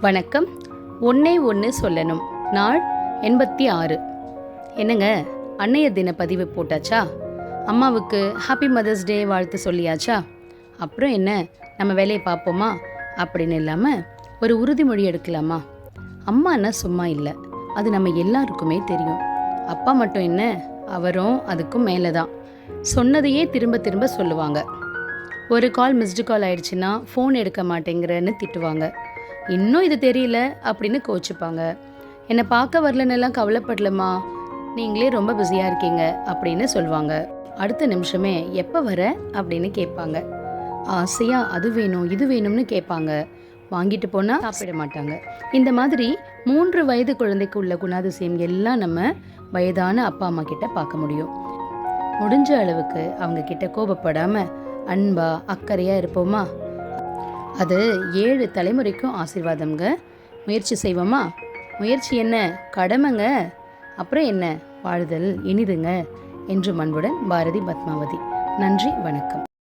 வணக்கம். ஒன்னே ஒன்று சொல்லணும். நாள் எண்பத்தி ஆறு. என்னங்க அன்னைய தின பதிவு போட்டாச்சா? அம்மாவுக்கு ஹாப்பி மதர்ஸ் டே வாழ்த்து சொல்லியாச்சா? அப்புறம் என்ன நம்ம வேலையை பார்ப்போமா? அப்படின்னு இல்லாமல் ஒரு உறுதிமொழி எடுக்கலாமா? அம்மானா சும்மா இல்லை. அது நம்ம எல்லாருக்குமே தெரியும். அப்பா மட்டும் என்ன அவரும் அதுக்கும் மேலே தான் சொன்னதையே திரும்ப திரும்ப சொல்லுவாங்க. ஒரு கால் மிஸ்டு கால் ஆயிடுச்சுன்னா ஃபோன் எடுக்க மாட்டேங்கிறன்னு திட்டுவாங்க. இன்னும் இது தெரியல அப்படின்னு கோச்சிப்பாங்க. என்னை பார்க்க வரலன்னெல்லாம் கவலைப்படலம்மா. நீங்களே ரொம்ப பிஸியாக இருக்கீங்க அப்படின்னு சொல்லுவாங்க அடுத்த நிமிஷமே எப்போ வர? அப்படின்னு கேட்பாங்க. ஆசையாக அது வேணும் இது வேணும்னு கேட்பாங்க. வாங்கிட்டு போனால் சாப்பிட மாட்டாங்க. இந்த மாதிரி மூன்று வயது குழந்தைக்கு உள்ள குணாதிசயம் எல்லாம் நம்ம வயதான அப்பா அம்மா கிட்ட பார்க்க முடியும். முடிஞ்ச அளவுக்கு அவங்க கிட்ட கோபப்படாமல் அன்பா அக்கறையாக இருப்போமா? அது ஏழு தலைமுறைக்கும் ஆசீர்வாதம்ங்க. முயற்சி செய்வோமா? முயற்சி என்ன? கடமைங்க. அப்புறம் என்ன? வாழ்தல் இனிதுங்க. என்று மண்புடன் பாரதி பத்மாவதி. நன்றி வணக்கம்.